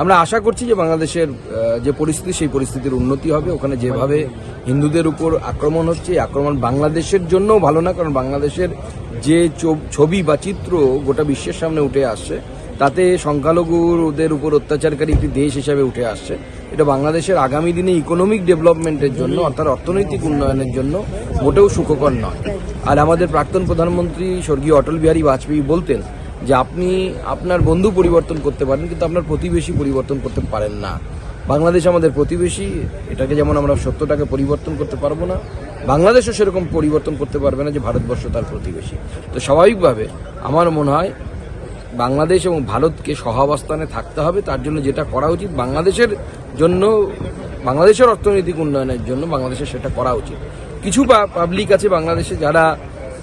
আমরা আশা করছি যে বাংলাদেশের যে পরিস্থিতি, সেই পরিস্থিতির উন্নতি হবে। ওখানে যেভাবে হিন্দুদের উপর আক্রমণ হচ্ছে আক্রমণ বাংলাদেশের জন্যও ভালো না, কারণ বাংলাদেশের যে ছবি বা চিত্র গোটা বিশ্বের সামনে উঠে আসছে, তাতে সংখ্যালঘুদের উপর অত্যাচারকারী একটি দেশ হিসাবে উঠে আসছে। এটা বাংলাদেশের আগামী দিনে ইকোনমিক ডেভেলপমেন্টের জন্য, অর্থাৎ অর্থনৈতিক উন্নয়নের জন্য মোটেও সুখকর নয়। আর আমাদের প্রাক্তন প্রধানমন্ত্রী স্বর্গীয় অটল বিহারী বাজপেয়ী বলতেন যে আপনি আপনার বন্ধু পরিবর্তন করতে পারেন, কিন্তু আপনার প্রতিবেশী পরিবর্তন করতে পারেন না। বাংলাদেশ আমাদের প্রতিবেশী, এটাকে যেমন আমরা সত্যটাকে পরিবর্তন করতে পারব না, বাংলাদেশও সেরকম পরিবর্তন করতে পারবে না যে ভারতবর্ষ তার প্রতিবেশী। তো স্বাভাবিকভাবে আমার মনে হয় বাংলাদেশ এবং ভারতকে সহাবস্থানে থাকতে হবে, তার জন্য যেটা করা উচিত বাংলাদেশের জন্য, বাংলাদেশের অর্থনৈতিক উন্নয়নের জন্য বাংলাদেশের সেটা করা উচিত। কিছু পাবলিক আছে বাংলাদেশে যারা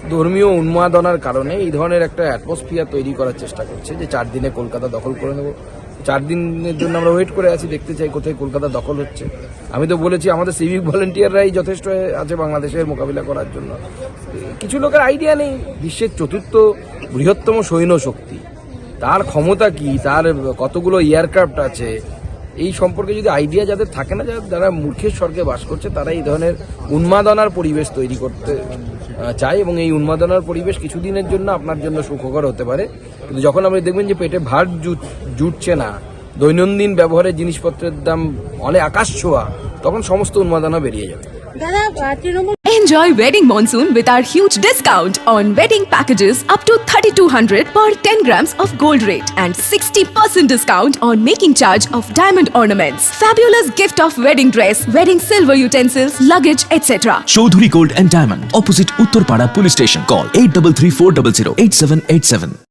ধর্মীয় উন্মাদনার কারণে এই ধরনের একটা অ্যাটমসফিয়ার তৈরি করার চেষ্টা করছে যে চার দিনে কলকাতা দখল করে নেব। চার দিনের জন্য আমরা ওয়েট করে আছি, দেখতে চাই কোথায় কলকাতা দখল হচ্ছে। আমি তো বলেছি, আমাদের সিভিক ভলেন্টিয়াররাই যথেষ্ট আছে বাংলাদেশের মোকাবিলা করার জন্য। কিছু লোকের আইডিয়া নেই। বিশ্বের চতুর্থ বৃহত্তম সৈন্য শক্তি। তার ক্ষমতা কি? তার কতগুলো এয়ারক্রাফট আছে? এই সম্পর্কে যদি আইডিয়া যাদের থাকে না যারা- যারা মূর্খের স্বর্গে বাস করছে, তারা এই ধরনের উন্মাদনার পরিবেশ তৈরি করতে চায় এবং এই উন্মাদনার পরিবেশ কিছুদিনের জন্য আপনার জন্য সুখকর হতে পারে। কিন্তু যখন আপনি দেখবেন যে পেটে ভার জুটছে না, দৈনন্দিন ব্যবহারের জিনিসপত্রের দাম অনেক আকাশ ছোঁয়া, তখন সমস্ত উন্মাদনা বেরিয়ে যাবে। দাদা Trinamool Enjoy wedding monsoon with our huge discount on wedding packages up to 3200 per 10 grams of gold rate and 60% discount on making charge of diamond ornaments. Fabulous gift of wedding dress, wedding silver utensils, luggage, etc. Shodhuri Gold and Diamond, opposite Uttarpada Police Station. Call 833 400 8787.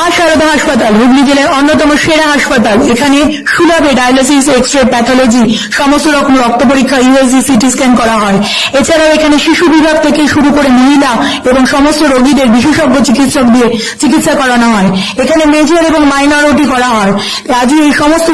মা শারদা হাসপাতাল, হুগলি জেলার অন্যতম সেরা হাসপাতাল। এখানে সুলভে dialysis X ray pathology সমস্ত রকম রক্ত পরীক্ষা ইউএসজি সিটি স্ক্যান করা হয়। এছাড়াও এখানে শিশু বিভাগ থেকে শুরু করে মহিলা এবং সমস্ত রোগীদের বিশেষজ্ঞ চিকিৎসক দিয়ে চিকিৎসা করানো হয়। এখানে মেজর এবং মাইনরিটি করা হয়। আজই এই সমস্ত